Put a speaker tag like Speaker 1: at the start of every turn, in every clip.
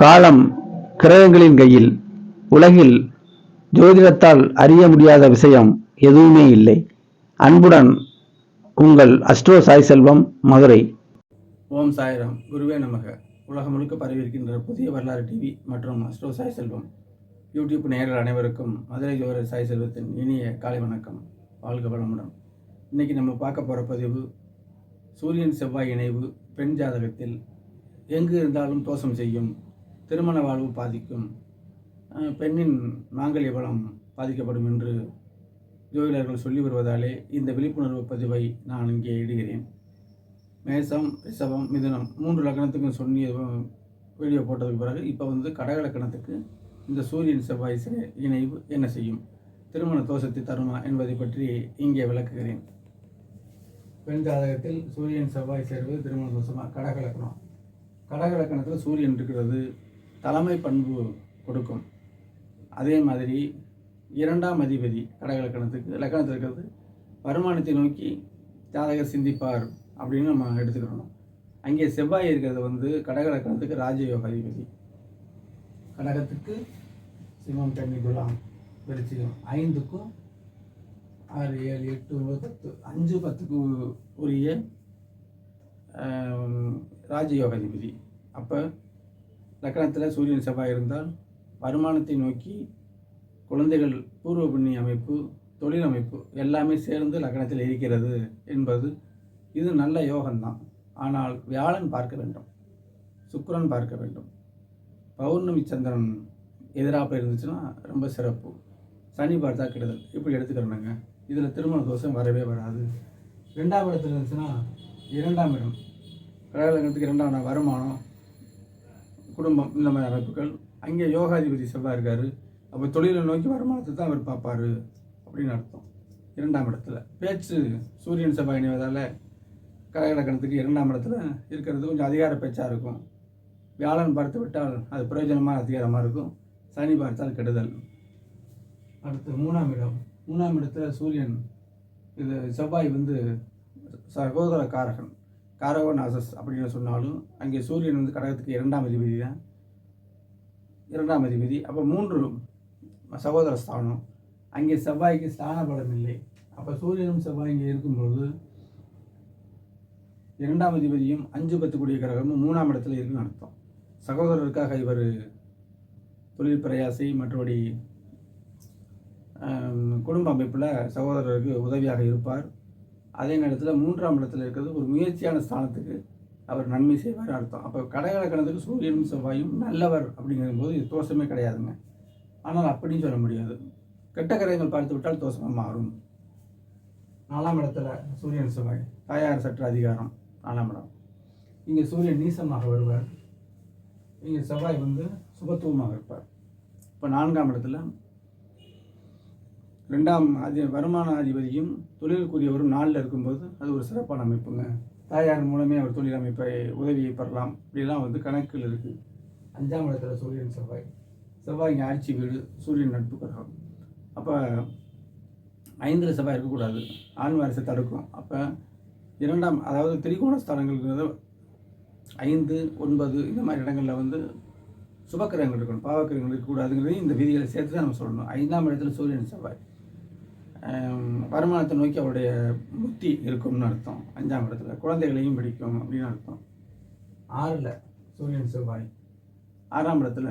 Speaker 1: காலம் கிரகங்களின் கையில் உலகில் ஜோதிடத்தால் அறிய முடியாத விஷயம் எதுவுமே இல்லை. அன்புடன் உங்கள் அஸ்ட்ரோ சாய் செல்வம் மதுரை.
Speaker 2: ஓம் சாய்ராம். குருவே நமக. உலகம் முழுக்க பரவியிருக்கின்ற புதிய வரலாறு டிவி மற்றும் அஸ்ட்ரோ சாய் செல்வம். யூடியூப் நேரில் அனைவருக்கும் மதுரை ஜோர சாய் செல்வத்தின் இனிய காலை வணக்கம். வாழ்க வளமுடன். இன்னைக்கு நம்ம பார்க்க போகிற பதிவு சூரியன் செவ்வாய் இணைவு பெண் ஜாதகத்தில் எங்கு இருந்தாலும் தோஷம் செய்யும் திருமண வாழ்வு பாதிக்கும். பெண்ணின் மாங்கல்ய பலம் பாதிக்கப்படும் என்று ஜோதிடர்கள் சொல்லி வருவதாலே இந்த விழிப்புணர்வு பதிவை நான் இங்கே இடுகிறேன். மேசம் ரிஷபம் மிதுனம் மூன்று லக்கணத்துக்கும் சொன்னிய வீடியோ போட்டதுக்கு பிறகு இப்போ வந்து கடகலக்கணத்துக்கு இந்த சூரியன் செவ்வாய் இணைவு என்ன செய்யும்? திருமண தோஷத்தை தருமா என்பதை பற்றி இங்கே விளக்குகிறேன். பெண் ஜாதகத்தில் சூரியன் செவ்வாய் சேர்வது திருமண தோஷமாக கடகலக்கணம் கடகலக்கணத்தில் சூரியன் இருக்கிறது தலைமை பண்பு கொடுக்கும். அதே மாதிரி இரண்டாம் அதிபதி கடகலக்கணத்துக்கு லக்கணத்தில் இருக்கிறது வருமானத்தை நோக்கி ஜாதகர் சிந்திப்பார் அப்படின்னு நம்ம எடுத்துக்கிறோம் அங்கே செவ்வாய் இருக்கிறது வந்து கடகலக்கணத்துக்கு ராஜயோக அதிபதி. கடகத்துக்கு சிவம் தண்ணி துலாம் விருச்சிகம் ஐந்துக்கும் ஆறு ஏழு எட்டு ஒன்பது பத்து அஞ்சு பத்துக்கு உரிய ராஜயோக அதிபதி. அப்போ லக்கணத்தில் சூரியன் செவ்வாய் இருந்தால் வருமானத்தை நோக்கி குழந்தைகள் பூர்வ புண்ணி அமைப்பு தொழில் அமைப்பு எல்லாமே சேர்ந்து லக்கணத்தில் இருக்கிறது என்பது இது நல்ல யோகம்தான். ஆனால் வியாழன் பார்க்க வேண்டும். சுக்கரன் பார்க்க வேண்டும். பௌர்ணமி சந்திரன் எதிராக இருந்துச்சுன்னா ரொம்ப சிறப்பு. சனி பார்த்தா கெடுதல். இப்படி எடுத்துக்கிறோங்க இதில் திருமண தோஷம் வரவே வராது. ரெண்டாம் இடத்துல இருந்துச்சுன்னா இரண்டாம் இடம். கடகலங்கத்துக்கு இரண்டாம் இடம் வருமானம். குடும்பம் இந்த மாதிரி அமைப்புகள் அங்கே யோகாதிபதி செவ்வாய் இருக்கார். அப்போ தொழிலை நோக்கி வருமானத்தை தான் அவர் பார்ப்பார் அப்படின்னு அர்த்தம். இரண்டாம் இடத்துல. பேச்சு சூரியன் செவ்வாய் இணைவதால் கலகலக்கணத்துக்கு இரண்டாம் இடத்துல இருக்கிறது கொஞ்சம் அதிகார பேச்சாக இருக்கும். வியாழன் பார்த்து விட்டால் அது பிரயோஜனமாக அதிகாரமாக இருக்கும். சனி பார்த்தால் கெடுதல். அடுத்து மூணாம் இடம். மூணாம் இடத்துல சூரியன் இது செவ்வாய் வந்து சகோதர காரகன் காரகோநாசஸ் அப்படின்னு சொன்னாலும் அங்கே சூரியன் வந்து கடகத்துக்கு இரண்டாம் அதிபதி தான். இரண்டாம் அதிபதி. அப்போ மூன்று சகோதர ஸ்தானம். அங்கே செவ்வாய்க்கு ஸ்தான பலம் இல்லை. அப்போ சூரியனும் செவ்வாய் இங்கே இருக்கும்பொழுது இரண்டாம் அதிபதியும் அஞ்சு பத்து கூடிய கிரகமும் மூணாம் இடத்துல இருக்குன்னு அர்த்தம். சகோதரருக்காக இவர் தொழில் பிரயாசி மற்றபடி குடும்ப அமைப்பில் சகோதரருக்கு உதவியாக இருப்பார். அதே நேரத்தில் மூன்றாம் இடத்துல இருக்கிறது ஒரு முயற்சியான ஸ்தானத்துக்கு அவர் நன்மை செய்வார் அர்த்தம். அப்போ கடக கணத்துக்கு சூரியனும் செவ்வாயும் நல்லவர் அப்படிங்கும்போது இது தோஷமே கிடையாதுங்க. ஆனால் அப்படின்னு சொல்ல முடியாது. கெட்ட கரையங்கள் பார்த்து விட்டால் தோஷமாக மாறும். நாலாம் இடத்துல சூரியன் செவ்வாய் தாயார் சற்று அதிகாரம் நாலாம் இடம். இங்கே சூரியன் நீசமாக வருவார். இங்கே செவ்வாய் வந்து சுபத்துவமாக இருப்பார். இப்போ நான்காம் இடத்துல ரெண்டாம் அதி வருமான அதிபதியும் தொழிலுக்குரியவரும் நாளில் இருக்கும்போது அது ஒரு சிறப்பான அமைப்புங்க. தாயார் மூலமே அவர் தொழில் அமைப்பை உதவியை பெறலாம். இப்படிலாம் வந்து கணக்கில் இருக்குது அஞ்சாம் இடத்துல சூரியன் செவ்வாய். செவ்வாய் இங்கே ஆட்சி வீடு சூரியன் நட்பு கிரகம். அப்போ ஐந்தில் செவ்வாய் இருக்கக்கூடாது. ஆண்வாரிசை தடுக்கும். அப்போ இரண்டாம் அதாவது திரிகோண ஸ்தானங்கள்ங்கிறது ஐந்து ஒன்பது இந்த மாதிரி இடங்களில் வந்து சுபக்கிரகங்கள் இருக்கணும். பாவக்கிரகங்கள் இருக்கக்கூடாதுங்கிறதையும் இந்த விதிகளை சேர்த்து தான் நம்ம சொல்லணும். ஐந்தாம் இடத்துல சூரியன் செவ்வாய். வருமானத்தை நோக்கி அவருடைய புத்தி இருக்கும்னு அர்த்தம். அஞ்சாம் இடத்துல குழந்தைகளையும் பிடிக்கும் அப்படின்னு அர்த்தம். ஆறில் சூரியன் செவ்வாய். ஆறாம் இடத்துல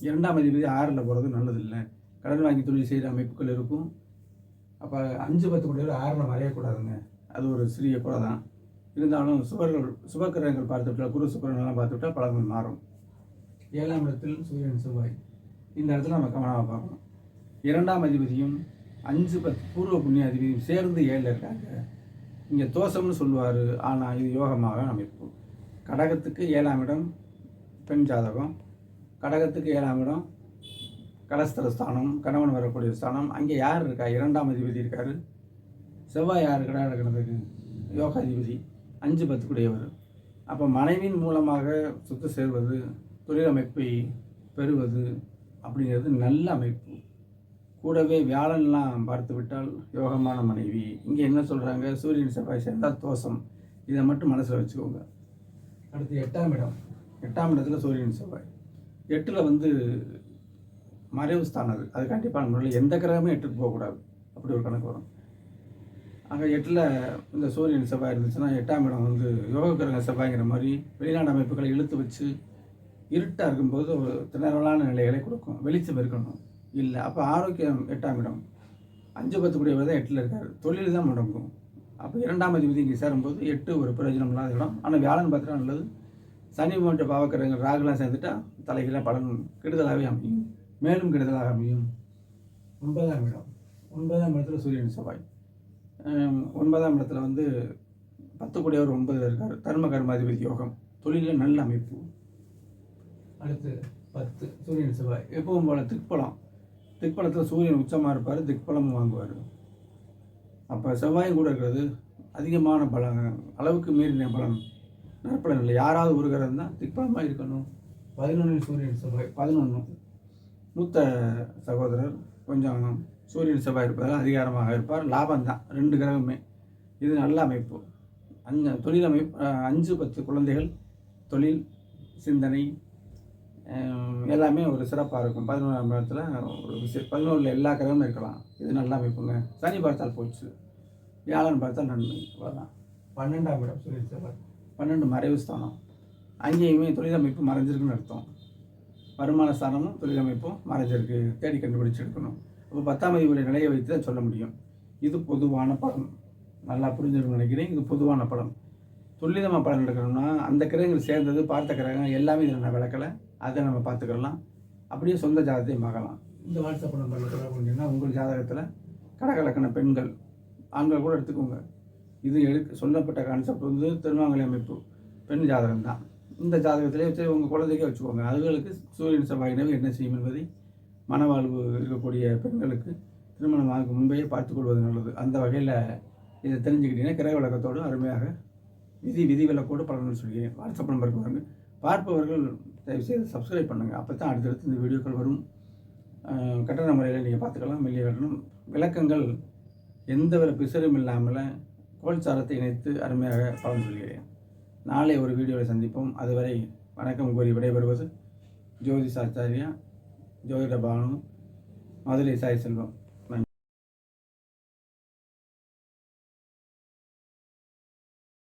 Speaker 2: இரண்டாம் அதிபதி ஆறில் போகிறது நல்லதில்லை. கடன் வாங்கி தொழில் செய்கிற அமைப்புகள் இருக்கும். அப்போ அஞ்சு பத்து கோடி ஆறில் வரையக்கூடாதுங்க அது ஒரு சிறிய குறை தான். இருந்தாலும் சுபர்கள் சுபக்கிரகங்கள் பார்த்துவிட்டால் குரு சுபரங்கள்லாம் பார்த்துவிட்டால் பழங்கள் மாறும். ஏழாம் இடத்தில் சூரியன் செவ்வாய். இந்த இடத்துல நம்ம கவனமாக பார்க்கணும். இரண்டாம் அதிபதியும் அஞ்சு பத்து பூர்வ புண்ணிய அதிபதியும் சேர்ந்து ஏழில் இருக்காங்க. இங்கே தோஷம்னு சொல்லுவார். ஆனால் இது யோகமாக அமைப்பு. கடகத்துக்கு ஏழாம் இடம் பெண் ஜாதகம். கடகத்துக்கு ஏழாம் இடம் கலஸ்தர ஸ்தானம் கணவன் வரக்கூடிய ஸ்தானம். அங்கே யார் இருக்கா? இரண்டாம் அதிபதி இருக்கார். செவ்வாய் யார் கடக கிடந்தது யோகாதிபதி. அஞ்சு பத்துக்குடையவர். அப்போ மனைவியின் மூலமாக சொத்து சேர்வது தொழிலமைப்பை பெறுவது அப்படிங்கிறது நல்ல அமைப்பு. கூடவே வியாழன்லாம் பார்த்து விட்டால் யோகமான மனைவி. இங்கே என்ன சொல்கிறாங்க சூரியன் செவ்வாய் சேர்ந்தால் தோஷம். இதை மட்டும் மனசில் வச்சுக்கோங்க. அடுத்து எட்டாம் இடம். எட்டாம் இடத்துல சூரியன் செவ்வாய். எட்டில் வந்து மறைவு ஸ்தானம் அது. அது கண்டிப்பான முறையில் எந்த கிரகமும் எட்டுக்கு போகக்கூடாது. அப்படி ஒரு கணக்கு வரும். அங்கே எட்டில் இந்த சூரியன் செவ்வாய் இருந்துச்சுன்னா எட்டாம் இடம் வந்து யோக கிரக செவ்வாய்ங்கிற மாதிரி வெளிநாடு அமைப்புகளை இழுத்து வச்சு இருட்டாக இருக்கும்போது ஒரு திணறலான நிலைகளை கொடுக்கும். வெளிச்சம் இருக்கணும். இல்லை அப்போ ஆரோக்கியம் எட்டாம் இடம். அஞ்சு பத்து கூடியவர் தான் எட்டில் இருக்கார். தொழில் தான் முடங்கும். அப்போ இரண்டாம் அதிபதி இங்கே சேரும்போது எட்டு ஒரு பிரயோஜனம் இல்லாத இடம். ஆனால் வியாழன் பார்த்தா நல்லது. சனி போன்ற பாவக்கரங்கள் ராகுலாம் சேர்ந்துட்டா தலைகளாக பலன் கெடுதலாகவே அமையும். மேலும் கெடுதலாக அமையும். ஒன்பதாம் இடம். ஒன்பதாம் இடத்துல சூரியன் செவ்வாய். ஒன்பதாம் இடத்துல வந்து பத்து கூடியவர் ஒன்பதில் இருக்கார். தர்ம கர்மாதிபதி யோகம். தொழிலில் நல்ல அமைப்பு. அடுத்து பத்து சூரியன் செவ்வாய். எப்பவும் போல திருப்பலம் திக்பலத்தில் சூரியன் உச்சமாக இருப்பார் திக்பலமும் வாங்குவார். அப்போ செவ்வாயும் கூட இருக்கிறது அதிகமான பலன் அளவுக்கு மீறின பலன் நற்பலன் இல்லை. யாராவது ஒரு கிரகம் தான் திக்பலமாக இருக்கணும். பதினொன்றில் சூரியன் செவ்வாய் பதினொன்று மூத்த சகோதரர் கொஞ்சம் சூரியன் செவ்வாய் இருப்பதால் அதிகாரமாக இருப்பார். லாபம் தான் ரெண்டு கிரகமே. இது நல்ல அமைப்பு. அஞ்சு தொழில் அமைப்பு அஞ்சு பத்து குழந்தைகள் தொழில் சிந்தனை எல்லாமே ஒரு சிறப்பாக இருக்கும். பதினோராம் இடத்துல ஒரு விஷயம். பதினோரில் எல்லா கிரகமும் இருக்கலாம். இது நல்ல அமைப்புங்க. சனி பார்த்தால் போச்சு. வியாழன் பார்த்தால் நன்மை. அவ்வளோதான் பன்னெண்டாம் இடம் செவ்வாய் பன்னெண்டு மறைவு ஸ்தானம். அங்கேயுமே தொழிலமைப்பு மறைஞ்சிருக்குன்னு அர்த்தம். வருமான ஸ்தானமும் தொழிலமைப்பும் மறைஞ்சிருக்கு. தேடி கண்டுபிடிச்சு எடுக்கணும். அப்போ பத்தாம் அதிபதியுடைய நிலையை வைத்து தான் சொல்ல முடியும். இது பொதுவான படம். நல்லா புரிஞ்சிருக்கும்னு நினைக்கிறேன். இது பொதுவான படம். துல்லிதமாக பலன் எடுக்கணும்னா அந்த கிரகங்கள் சேர்ந்தது பார்த்த கிரகம் எல்லாமே இதில் நான் விளக்கலை. அதை நம்ம பார்த்துக்கலாம் அப்படியே சொந்த ஜாதகத்தையும் பார்க்கலாம். இந்த வாட்ஸ்அப் நம்பரில் தொடர்பு கொண்டீங்கன்னா உங்கள் ஜாதகத்தில் கடகலக்கண பெண்கள் ஆண்கள் கூட எடுத்துக்கோங்க. இது எடுக்க சொல்லப்பட்ட கான்செப்ட் வந்து திருமாங்கலை அமைப்பு. பெண் ஜாதகம் தான். இந்த ஜாதகத்திலே வச்சு உங்கள் குழந்தைக்கே வச்சுக்கோங்க. அதுகளுக்கு சூரியன் செவ்வாய் நிலவு என்ன செய்யும் என்பதை மனவாழ்வு இருக்கக்கூடிய பெண்களுக்கு திருமணமாக முன்பே பார்த்துக்கொள்வது நல்லது. அந்த வகையில் இதை தெரிஞ்சுக்கிட்டீங்கன்னா கிரக விளக்கத்தோடு அருமையாக விதி விதி விலக்கோடு பலன்கள் சொல்கிறேன். வாட்ஸ்அப் நம்பருக்கு வாங்க பார்ப்பவர்கள் தயவுசெய்து சப்ஸ்கிரைப் பண்ணுங்கள். அப்போ தான் அடுத்தடுத்து இந்த வீடியோக்கள் வரும். கட்டண முறையில் நீங்கள் பார்த்துக்கலாம். மெல்லிய கட்டணம். விளக்கங்கள் எந்த ஒரு பிசரும் இல்லாமல் கோல்சாரத்தை இணைத்து அருமையாக பலன் சொல்கிறேன். நாளை ஒரு வீடியோவில் சந்திப்போம். அதுவரை வணக்கம் கூறி விடைபெறுவது ஜோதிஷாச்சாரியா ஜோதிட பானு மதுரை சாய் செல்வம்.